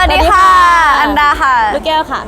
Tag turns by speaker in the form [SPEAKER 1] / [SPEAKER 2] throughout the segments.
[SPEAKER 1] วัสดีค่ะ อันดาค่ะ
[SPEAKER 2] ลูกแก้วค่ะ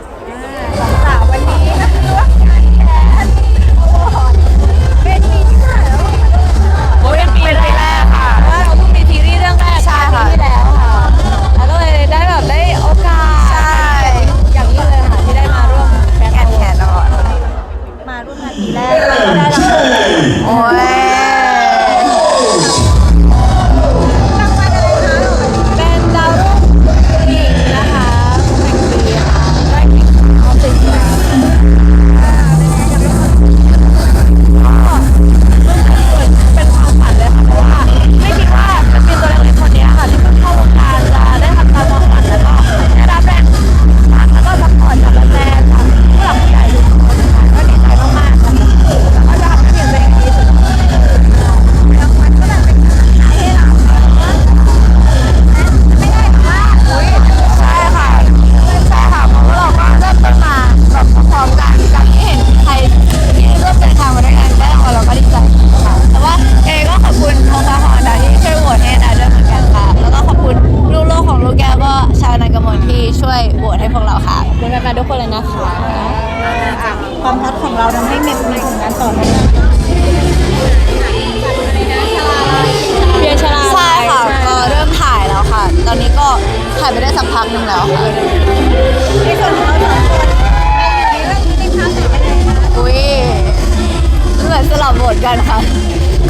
[SPEAKER 3] โหว
[SPEAKER 1] ต
[SPEAKER 2] ให้พว
[SPEAKER 3] กเรา
[SPEAKER 1] ค่ะขอบคุณแฟ
[SPEAKER 2] นๆทุกคนเลยนะคะ
[SPEAKER 3] ความฮอตของเราทำให้เมย์มีผลงานต่อเนื่อง
[SPEAKER 2] เพียรชลา
[SPEAKER 1] ใช่ค่ะก็เริ่มถ่ายแล้วค่ะ ตอนนี้ก็ถ่ายไปได้สักพักหนึ่งแล้วค่ะ
[SPEAKER 3] ในส่วนของเราสองคนในเรื่องนี้เป็นค่าแต่ยังไงคะ
[SPEAKER 1] อุ้ยเหมือนสลับบทกันค่ะ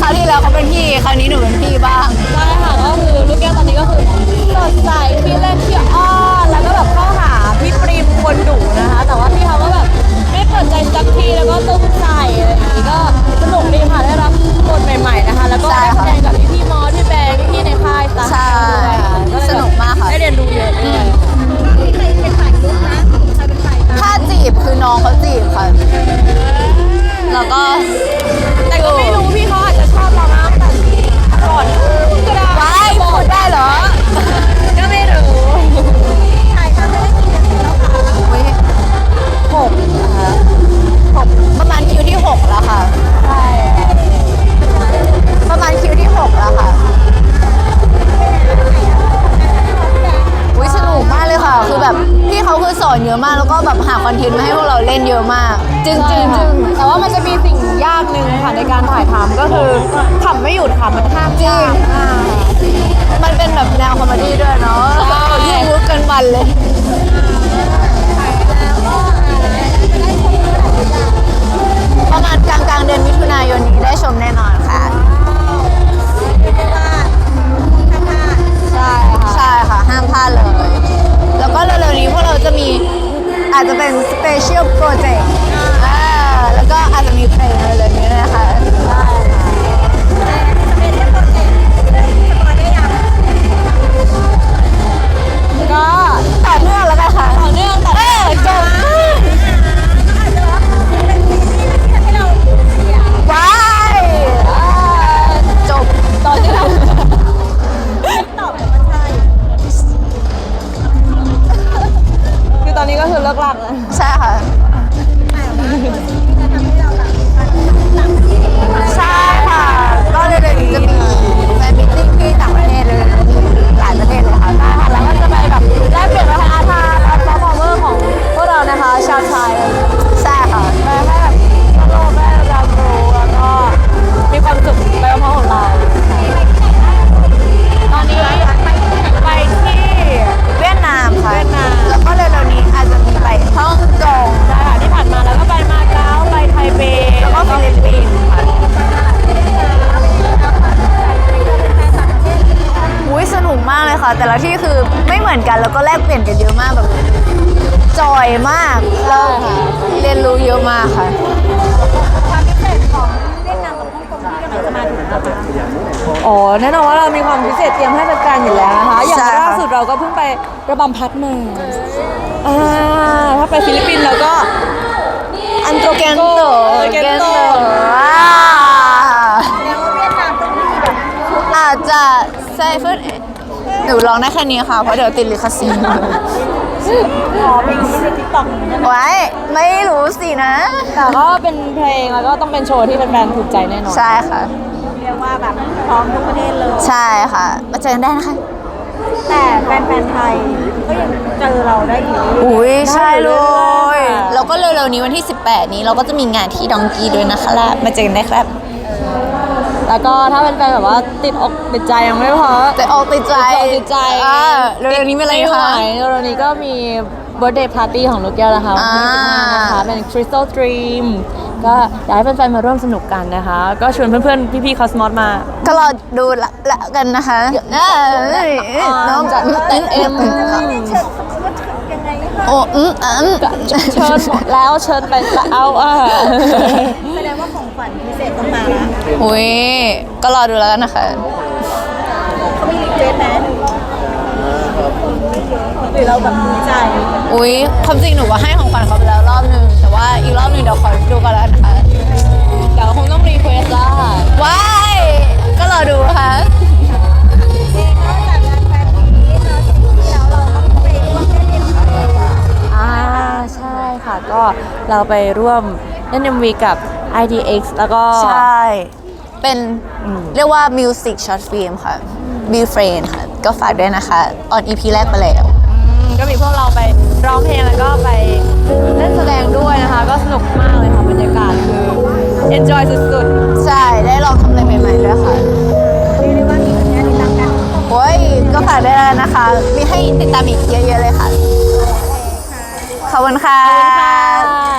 [SPEAKER 1] คราวที่แล้วเขาเป็นพี่คราวนี้หนูเป็นพี่บ้าง
[SPEAKER 2] ใช่ค่ะก็คือลูกแก้วตอนนี้ก็คือสดใสขี้เล่นขี้อ้อน คนดุนะคะ แต่ว่าพี่เขาก็แบบไม่เปิดใจสักทีแล้วก็ตุ้มใจอะไรอย่างนี้ก็สนุกดีค่ะได้รับบทใหม่ๆนะคะ แล้วก็
[SPEAKER 1] ใช่
[SPEAKER 2] ได้แส
[SPEAKER 1] ค่ะ
[SPEAKER 2] ดงกับพี่ๆมอสพี่แบงค์พี่ๆในค่ายต่างๆ
[SPEAKER 1] ใช่
[SPEAKER 2] ด้วยค่ะเลย
[SPEAKER 1] สนุกมากค่ะ
[SPEAKER 2] ได้เรียนรู้เยอะด้วย
[SPEAKER 3] มีใครเป็นฝ่ายลุกนะใครเป็นฝ่ายตาม
[SPEAKER 1] ถ้าจีบคือน้องเขาจีบค่ะ แล้วก็
[SPEAKER 2] แต่ก็ไม่รู้พี่เขาอาจจะชอบเรานะแต่ก่อนก็ได้
[SPEAKER 1] ว้ายพูดได้เหรอ อสอนเยอะมากแล้วก็แบบหาคอนเทนต์มาให้พวกเราเล่นเยอะมากจึงจึงจึง
[SPEAKER 2] แต่ว่ามันจะมีสิ่งยากหนึ่งค่ะในการถ่ายทำก็คือขำไม่หยุดค่ะมันห้าม
[SPEAKER 1] จริ
[SPEAKER 2] ยางกอ่า
[SPEAKER 1] มันเป็นแบบแนวคอมเมดี้ด้วยเนาะ
[SPEAKER 2] ใช่
[SPEAKER 1] ยิ่งมุกกันมันเลยประมาณกลางกลางๆเดือนมิถุนายนนี้ได้ชมแน่นอนค่ะ อตอนนี้
[SPEAKER 3] ก็
[SPEAKER 1] คื
[SPEAKER 2] อเลิกลักแล้ว
[SPEAKER 1] ใช่ค่ะ
[SPEAKER 3] แต่ว่าตัวซีรีส์
[SPEAKER 1] ค่ะ แต่ละที่คือไม่เหมือนกันแล้วก็แลกเปลี่ยนกันเยอะมากแบบจอยมากแล้วเรียนรู้เยอะมากค่ะ
[SPEAKER 3] ความพิเศษของเวียดนามกับฮ่องกงที่กำลังจะมาถึงนะคะ
[SPEAKER 2] อ๋อแน่นอนว่าเรามีความพิเศษเตรียมให้แฟนๆอยู่แล้วนะคะ อย่าง
[SPEAKER 1] ใช่ค่ะ
[SPEAKER 2] ล่าสุดเราก็เพิ่งไประบำพัดมาอ่าถ้าไปฟิลิปปินส์เราก็ อันโต
[SPEAKER 1] เกน
[SPEAKER 2] โต
[SPEAKER 1] โต
[SPEAKER 2] เกนโต
[SPEAKER 1] ว้า
[SPEAKER 3] แล้วเวียดนามต้องมีแบบ
[SPEAKER 1] อาจจะใส่เฟิร์นห นูร้องได้แค่นี้ค่ะ เพราะเดี๋ยวติดลิขสิทธิ์
[SPEAKER 3] ขอเพลงนี้ในทิกตอกนะ
[SPEAKER 1] ไว้ไม่รู้สินะ
[SPEAKER 2] แต่ก็เป็นเพลงแล้วก็ต้องเป็นโชว์ที่แฟนๆถูกใจแน่นอน
[SPEAKER 1] ใช่ค่ะ
[SPEAKER 3] เรียกว่าแบบพร้อมทุกประเทศเลย
[SPEAKER 1] ใช่ค่ะ มาเจอกันได้นะคะ
[SPEAKER 3] แต่แฟนๆไทยก็ยังเจอเราได้อยู่
[SPEAKER 1] อุ้ยใช่เล
[SPEAKER 2] ได้เลย
[SPEAKER 1] ย
[SPEAKER 2] ค่ะ
[SPEAKER 1] แล้วก็เร็วๆนี้วันที่ 18 นี้เราก็จะมีงานที่ดองกีด้วยนะคะแล้วมาเจอกันได้ครับ
[SPEAKER 2] แล้วก็ถ้าเป็นแฟนแบบว่าติดอกติดใจยังไม่พอ
[SPEAKER 1] แต่ออกติดใจ
[SPEAKER 2] ติดอกติดใจ
[SPEAKER 1] อ่าเร็วๆนี้มีอะไร
[SPEAKER 2] ม่
[SPEAKER 1] คะ
[SPEAKER 2] ไหวเร็วๆนี้ก็มี birthday party ของลูกแก้วนะคะวันที่
[SPEAKER 1] อ่า
[SPEAKER 2] 15นะคะ เป็น Crystal Dream ก็อยากให้แฟนๆมาร่วมสนุกกันนะคะ ก็ชวนเพื่อนๆ พี่ๆ Cosmos มา
[SPEAKER 1] ก็รอดูละละกันนะคะเอ้ยน้องจะเต้นเอ็ม
[SPEAKER 3] ยังไง
[SPEAKER 1] โอ้อืมอืม
[SPEAKER 2] เชิญหมดแล้วเชิญไปแล้วอะ
[SPEAKER 3] แสดงว่าของขวัญพิเศ ษต้องมาละ
[SPEAKER 1] อุ้ยก็รอดูแล้วกันนะคะ
[SPEAKER 3] เขามีรีเควสไหมหรือเราแบบดีใจ
[SPEAKER 1] อุ้ยความจริงหนูว่าให้ของขวัญเขาไปแล้วรอบนึง แต่ว่าอีกรอบนึงเดี๋ยวขอดูกันแล้วนะคะ
[SPEAKER 2] เดี๋ยวคงต้องรีเควสแล้วค่ะ
[SPEAKER 1] ว้ายก็รอดูค่ะ
[SPEAKER 3] นอกจากงานแฟนนี้เนาะที่แล้วเราต้องไปร่วมเล่นเอ็มวี
[SPEAKER 2] อ่าใช่ค่ะก็เราไปร่วมเล่น MV กับ IDX แล้วก็
[SPEAKER 1] ใช่ เป็นเรียกว่า Music Short Film ค่ะ b e f r i e n d ค่ะ ก็ฝากด้วยนะคะ ออน EP แรกไปแล้ว
[SPEAKER 2] อืมก็มีพวกเราไปร้องเพลงแล้วก็ไปเล่นแสดงด้วยนะคะ ก็สนุกมากเลยค่ะบรรยากาศคือ enjoy สุด
[SPEAKER 1] ใช่ ได้ลองทำอะไรใหม่ๆด้วยค่ะ
[SPEAKER 3] เรียกได้ว่ามีผลงานติดตามกัน
[SPEAKER 1] โอ้ยก็ฝากด้วยแล้วกันนะคะ มีให้ติดตามอีกเยอะๆเลยค่ะ ขอบคุณค่ะ
[SPEAKER 2] ๆค่ะ